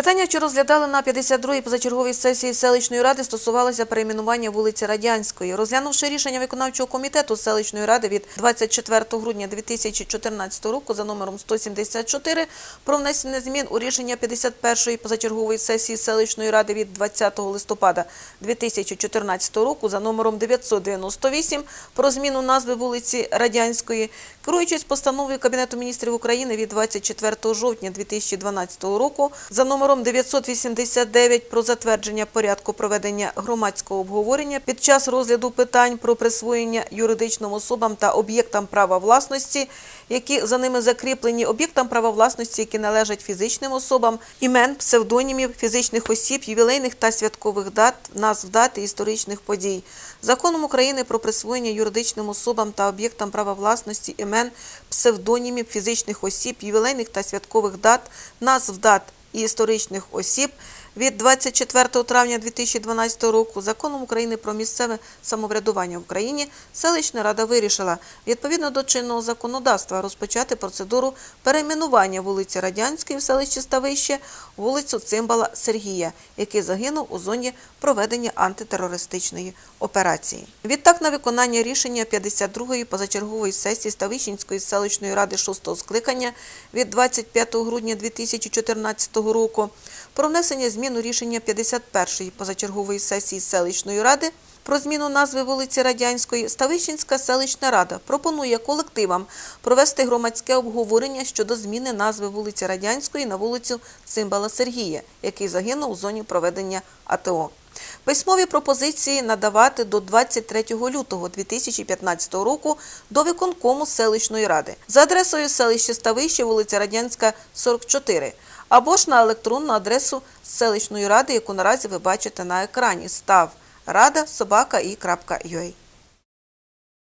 Питання, що розглядали на 52-й позачерговій сесії селищної ради, стосувалося перейменування вулиці Радянської. Розглянувши рішення виконавчого комітету селищної ради від 24 грудня 2014 року за номером 174 про внесення змін у рішення 51-ї позачергової сесії селищної ради від 20 листопада 2014 року за номером 998 про зміну назви вулиці Радянської, керуючись постановою Кабінету міністрів України від 24 жовтня 2012 року за номером 989 про затвердження порядку проведення громадського обговорення під час розгляду питань про присвоєння юридичним особам та об'єктам права власності, які за ними закріплені, об'єктам права власності, які належать фізичним особам, імен, псевдонімів фізичних осіб, ювілейних та святкових дат, назв дат і історичних подій. Законом України про присвоєння юридичним особам та об'єктам права власності імен, псевдонімів фізичних осіб, ювілейних та святкових дат, назв дат і історичних осіб від 24 травня 2012 року Законом України про місцеве самоврядування в Україні селищна рада вирішила відповідно до чинного законодавства розпочати процедуру перейменування вулиці Радянської в селищі Ставище вулицю Цимбала Сергія, який загинув у зоні проведення антитерористичної операції. Відтак на виконання рішення 52-ї позачергової сесії Ставищенської селищної ради 6-го скликання від 25 грудня 2014 року про внесення змін у рішення 51-ї позачергової сесії селищної ради про зміну назви вулиці Радянської Ставищенська селищна рада пропонує колективам провести громадське обговорення щодо зміни назви вулиці Радянської на вулицю Цимбала Сергія, який загинув у зоні проведення АТО. Письмові пропозиції надавати до 23 лютого 2015 року до виконкому селищної ради за адресою селище Ставище, вулиця Радянська, 44, або ж на електронну адресу селищної ради, яку наразі ви бачите на екрані. Став рада собака і.